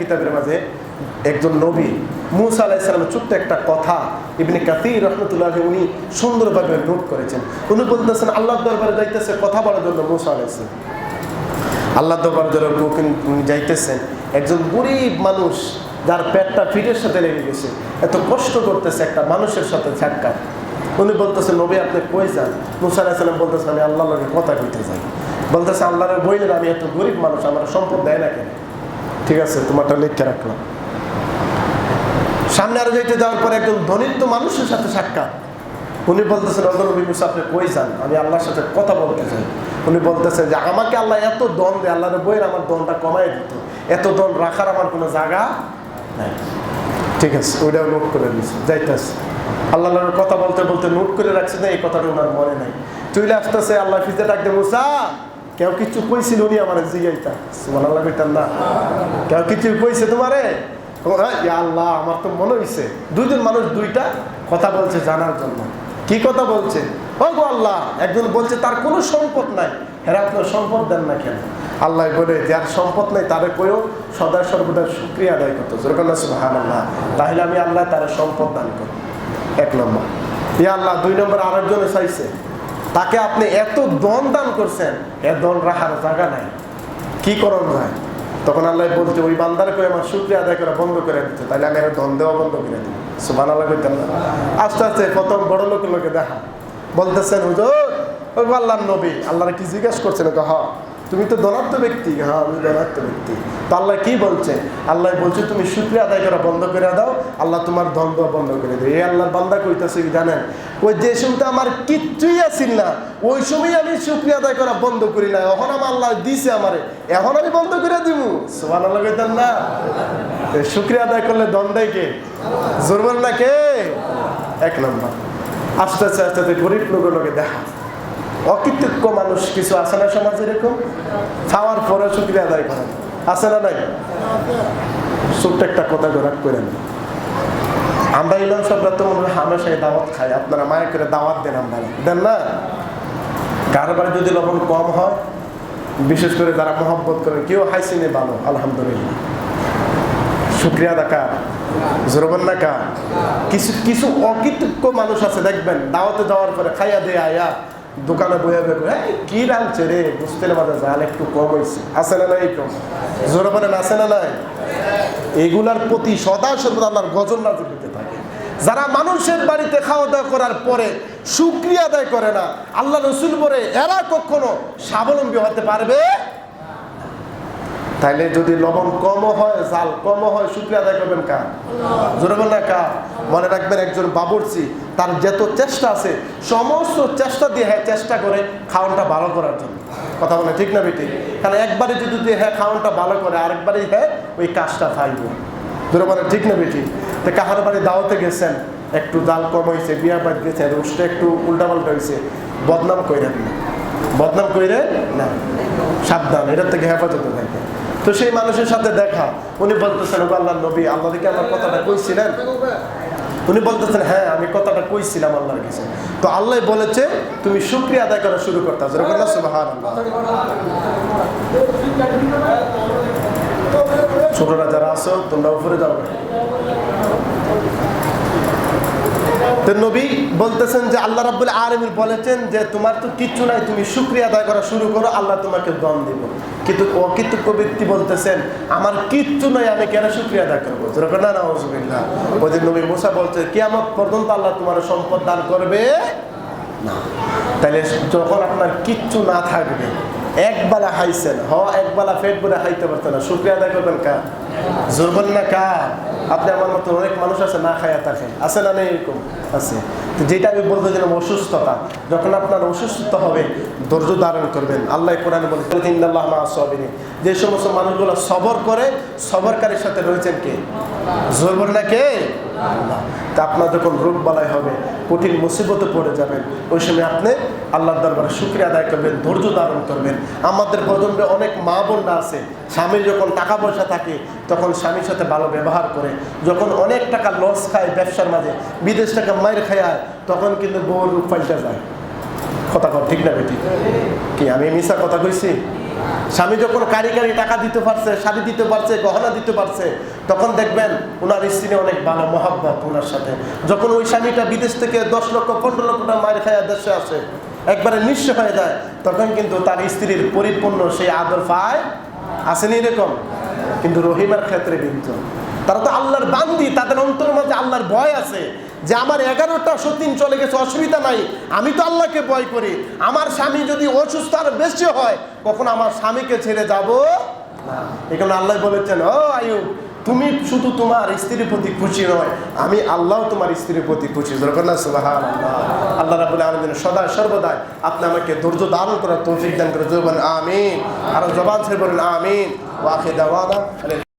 কিতাবের মাঝে একজন নবী মুসা আলাইসালামের ছোট্ট একটা কথা, ইবনে কাতির রহমতুল্লাহ উনি সুন্দরভাবে নোট করেছেন। উনি বলতেছেন আল্লাহ দরবারে যাইতেছে কথা বলার জন্য মুসা আলাইসালাম আল্লাহ দরবার যাইতেছেন, একজন গরিব মানুষ যার পেটটা ফিটের সাথে লেগে গেছে, এত কষ্ট করতেছে একটা মানুষের সাথে সাক্ষাৎ উনি বলতেছেন, নবী, আপনি কই যান? মুসা আলাইসালাম বলতেছে আমি আল্লাহ কথা কইতে যাই। বলতেছে, আল্লাহর বইলেন আমি এত গরিব মানুষ, আমার সম্পদ দেয় না কেন? ঠিক আছে, তোমারটা লিখে রাখলাম। সামনে আরও যাইতে যাওয়ার পরে একজন ধনিত্ব মানুষের সাথে সাক্ষাৎ। উনি বলতেছেন অদনবী মুসা, আপনি কই যান? আমি আল্লাহর সাথে কথা বলতে চাই। উনি বলতেছেন যে, আমাকে আল্লাহ এত দন দেয়, আল্লাহর বইয়ের আমার দনটা কমাই দিত। এত দন রাখার আমার কোনো জায়গা নাই। ঠিক আছে, ওইটাও নোট করে দিয়েছি যাইতেছে। আল্লাহর কথা বলতে বলতে নোট করে রাখছে না, এই কথাটা ওনার মনে নাই। চলে আসতেছে, আল্লাহ ফিজে ডাকতে মুসা কেউ কিছু কইছিল উনি আমার জিগাইতা? সুমান আল্লাহ কইতাম না। কেউ কিছু কইছে তোমারে? আল্লাহ, আমার তো মনে হইছে। দুইজন মানুষ দুইটা কথা বলছে জানার জন্য। কি কথা বলছে? ও গো আল্লাহ, একজন বলছে তার কোনো সম্পদ নাই। হ্যাঁ আপনার সম্পদ দেন না কেন? আল্লাহ বলে, যার সম্পদ নেই তারে কয়েও সদা সর্বদা শুক্রিয়া আদায় করতো। যেরকম সুহান আল্লাহ তাহলে আমি আল্লাহ তার সম্পদ দান করি। এক নম্বর। ইয়া আল্লাহ, দুই নম্বর আরেকজনে চাইছে। তাকে আপনি এত দন দান করছেন, এ দন রাখার জায়গা নাই। কি করণ যায় তখন আল্লাহ বলছে, ওই বান্দার করে আমার শুক্রিয়া আদায় করা বন্ধ করে দিচ্ছে তাহলে আমি আর দন দেওয়া বন্ধ করে দিই। সুবান আল্লাহ না। আস্তে আস্তে প্রথম বড় লোকের লোকে দেখা। বলতেছেন, হুজুর, ওই আল্লাহর নবী, আল্লাহরা কি জিজ্ঞেস করছেন? হ। তুমি তো দলাত্ম ব্যক্তি। হ্যাঁ আমি দলাত্ম ব্যক্তি। তো আল্লাহ কি বলছে? আল্লাহ বলছে, তুমি শুক্রিয়া আদায় করা, বন্ধ করে দাও। আল্লাহ তোমার দ্বন্দ্ব বন্ধ করে দেবে। এই আল্লাহর বান্দা কইতেছে কি জানেন, ওই যে সময়টা আমার কিচ্ছুই আসিল না, ওই সময় আমি শুক্রিয়া আদায় করা বন্ধ করি না এখন আমার আল্লাহ দিছে আমারে। এখন আমি বন্ধ করে দিব সোমান আল্লাহ কইতেন না। শুক্রিয়া আদায় করলে দ্বন্দ্বে কে? জোরবেন না কে? এক নম্বর। আস্তে আস্তে আস্তে গরিব লোকের লোকে দেখা। অকৃতজ্ঞ মানুষ কিছু আছে না সমাজে এরকম? খাওয়ার পরে শুক্রিয়া আদায় করেন আছে না নাই? ছোট্ট একটা কথা গোরাক করে নেন আমরা ইলাম সবরা তো মনে হয় হামেশাই দাওয়াত খাই। আপনারা মায়ের করে দাওয়াত দেন আমরা দেন না? কারও বাড়ি যদি লবণ কম হয়, বিশেষ করে যারা মহব্বত করে, কেউ হাইসিনে ভালো, আলহামদুলিল্লাহ। শুক্রিয়া দেখা জোরবান কিছু কিছু অকৃতজ্ঞ মানুষ আছে, দেখবেন, দাওয়াতে যাওয়ার পরে খাইয়া দে আয়া দোকানে বইয়া বের করে "এই, কি ডালছে রে? বুঝতে মাঝে জাল একটু কম হয়েছে আছে না নাই কম জোরবান আছে না নাই এগুলার প্রতি সদা সর্বদা আল্লাহর গজল নাজিল হতে থাকে। যারা মানুষের বাড়িতে খাওয়া দাওয়া করার পরে সুক্রিয়া আদায় করে না আল্লাহ রসুল পরে এরা কখনো স্বাবলম্বী হতে পারবে? তাইলে যদি লবণ কমও হয় জাল কমও হয়, শুক্রিয়া আদায় করবেন কার? জোরে বল কার? মনে রাখবেন একজন বাবুর্চি, তার যত চেষ্টা আছে, সমস্ত চেষ্টা দিয়ে হ্যাঁ চেষ্টা করে খাওয়ানটা ভালো করার জন্য। কথা বলে ঠিক না বেটি? কারণ একবারে যদি হ্যাঁ খাওয়ানটা ভালো করে, আরেকবারেই হ্যাঁ ওই কাজটা ফাইব জোরে বলে ঠিক না বেটি? তো কাহার বাড়ি দাওয়াতে গেছেন? একটু জাল কম হয়েছে বিয়া বাদ গেছে রোস্টে একটু উল্টাপাল্টা হয়েছে বদনাম কইরেন না বদনাম কইরে না, সাবধান, এটার থেকে হেফাজতে থাকে তো সেই মানুষের সাথে দেখা। উনি বলতেছেন, "ওগো আল্লাহর নবী, আল্লাহকে আমার কথাটা কইছিলেন? উনি বলতেছেন হ্যাঁ আমি কথাটা কইছিলাম আল্লাহর কাছে। তো আল্লাহ বলেছে, তুমি শুক্রিয়া আদায় করা শুরু করতে হবে। যেরকম না? সুবহানাল্লাহ। ছোটরা যারা আছো, তোমরা উপরে যাও। তো নবী বলতেছেন যে আল্লাহ বলেছেন যে তোমার তো কিচ্ছু নাই, তুমি আদায় করা শুরু করো, আল্লাহ তোমাকে দম দিব। কিন্তু অকৃতজ্ঞ ব্যক্তি বলতেছেন, আমার কিচ্ছু নাই, আমি কেন শুক্রিয়া আদায় করব? না না হজবিল্লা ওই নবী মুসা বলছে পর্যন্ত আল্লাহ তোমার সম্পদ দান করবে না। তাহলে যখন আপনার কিচ্ছু না থাকবে, একবেলা খাইছেন হ একবেলা পেট ভরে খাইতে পারতেন না। শুক্রিয়া আদায় করবেন কা জোরবেন না কা আপনি আমার মতো অনেক মানুষ আছে, না খাইয়া থাকে আছে না নেই এরকম আছে তো যেটা আমি বলতে গেলাম অসুস্থতা, যখন আপনার অসুস্থতা হবে, ধৈর্য ধারণ করবেন। আল্লাহ কোরআনে বলে ইন্দাল্লাহ মা যে সমস্ত মানুষগুলো সবর করে, সবরকারীর সাথে রয়েছেন কে? জোরবেন না কে? আল্লাহ। তা আপনার যখন রোগ বালাই হবে, কঠিন মুসিবতে পড়ে যাবেন, ওই সময় আপনি আল্লাহর দরবারে শুক্রিয়া আদায় করবেন, ধৈর্য ধারণ করবেন। আমাদের প্রজন্মে অনেক মা বোনরা আছে, স্বামীর যখন টাকা পয়সা থাকে, তখন স্বামীর সাথে ভালো ব্যবহার করে, যখন অনেক টাকা লস খায় ব্যবসার মাঝে, বিদেশ টাকা মায়ের খায়, তখন কিন্তু বউর রূপ পাল্টা যায়। কথা কর, ঠিক না বেটি? কি, আমি মিশা কথা কইছি? স্বামী যখন কারি কারি টাকা দিতে পারছে, শাড়ি দিতে পারছে, গহনা দিতে পারছে, তখন দেখবেন ওনার স্ত্রী অনেক ভালো মহাব্বত ওনার সাথে। যখন ওই স্বামীটা বিদেশ থেকে দশ লক্ষ, পনেরো লক্ষ টাকা মায়ের খায়া দেশে আসে, একবারে নিঃস্ব হয়ে যায়, তখন কিন্তু তার স্ত্রীর পরিপূর্ণ সেই আদর পায়। আসেনি এরকম, কিন্তু রহিমার ক্ষেত্রে কিন্তু। তারা তো আল্লাহর বান্দি, তাদের অন্তরের মধ্যে আল্লাহর ভয় আছে যে আমার এগারোটা সতীন চলে গেছে, অসুবিধা নাই, আমি তো আল্লাহকে ভয় করি। আমার স্বামী যদি অসুস্থ আর বেশি হয়, কখন আমার স্বামীকে ছেড়ে যাব এখানে আল্লাহ বলেছেন, ও আয়ু তুমি শুধু তোমার স্ত্রীর প্রতি খুশি নয়, আমি আল্লাহ তোমার স্ত্রীর প্রতি খুশি। আল্লাহ রাবুল আলমিন সদা সর্বদাই আপনি আমাকে ধৈর্য ধারণ করার তৌফিক দান করে জবান আমিন। আর জবান ছেড়ে বলেন, আমিন। ওয়াকে দাওয়ানা